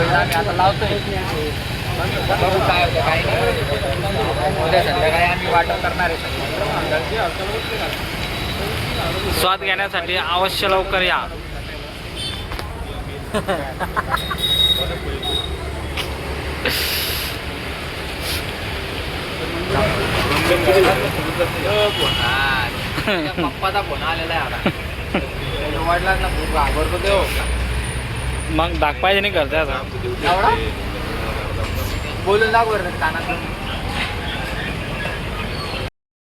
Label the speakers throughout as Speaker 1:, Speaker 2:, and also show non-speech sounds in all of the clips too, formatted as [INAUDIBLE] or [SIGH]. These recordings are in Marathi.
Speaker 1: आम्ही आता लावतोय. बघू काय होतं काय नाही उद्या संध्याकाळी आम्ही वाटप करणार आहे.
Speaker 2: स्वाद घेण्यासाठी अवश्य लवकर या.
Speaker 1: पप्पाचा फोन आलेला आहे आता. [LAUGHS] वडिलांना खूप घाबरतो देव
Speaker 2: मग दाग पाहिजे नाही करता आता.
Speaker 1: बोलून दाख बरं कानात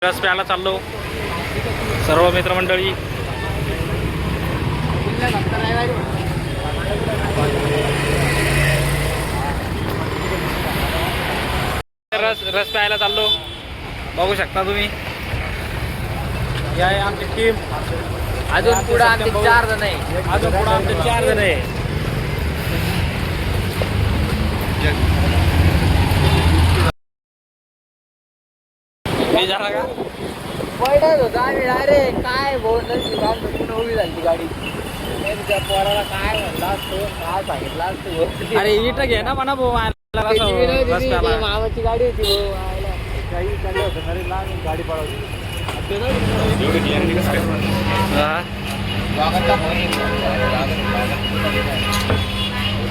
Speaker 2: रस प्यायला चाललो. सर्व मित्रमंडळी. रस रस प्यायला चाललो. बघू शकता तुम्ही. आहे आमची टीम
Speaker 1: अजून पुढे आमचे चार जण आहे.
Speaker 2: अजून पुढे आमचे चार जण आहे. झाला का
Speaker 1: पडत होता आम्ही डायरेक्ट काय उभी झाली ती गाडी त्या पोराला काय म्हणला असतो काय सांगितलं असतो
Speaker 2: अरे इट घे ना म्हणा भाऊ
Speaker 1: मामाची गाडी होती भाऊ. काही चाललं होतं लहान गाडी पळवली
Speaker 2: हा.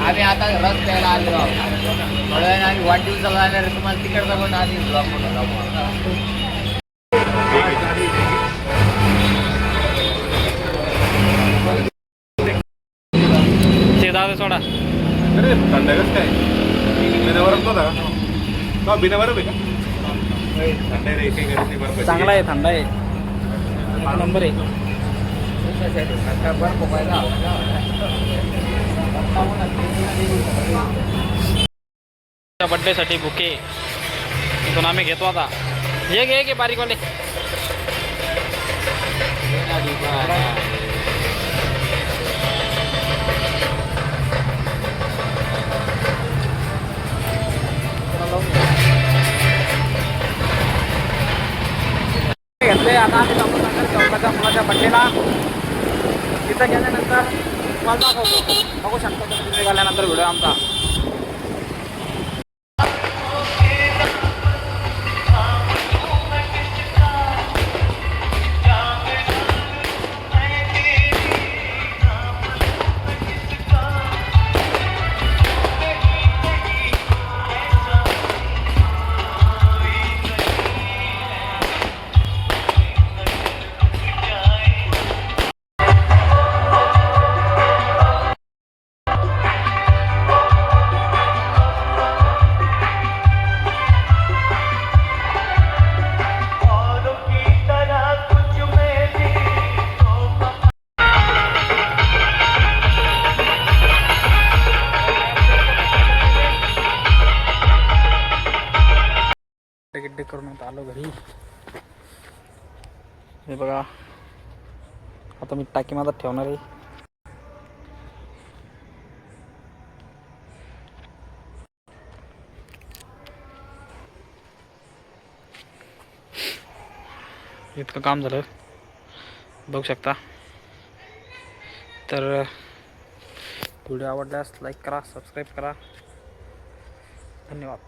Speaker 1: आम्ही आता रस प्यायला आलो आहोत. आम्ही वाढदिवसाला जाणार आहे. तुम्हाला तिकडचा पण आधी दाखवू.
Speaker 2: ते सोडा.
Speaker 3: अरे थंड काय? का? आहे का? रे
Speaker 2: चांगला आहे थंड आहे. नंबर आहे. बड्डेसाठी बुके इथून आम्ही घेतो आता. हे घे घे बारीकवाले. घेतले आता आम्ही चौकाच्या मुलाच्या बड्डेला तिथं गेल्यानंतर तुम्हाला दाखवतो. बघू शकता तुम्ही निघाल्यानंतर व्हिडिओ आमचा. गिड्डे करून आता आलो घरी. हे बघा. आता मी टाकी माझा ठेवणार आहे. इतकं काम झालं. बघू शकता. तर व्हिडिओ आवडल्यास लाईक करा सबस्क्राईब करा. धन्यवाद.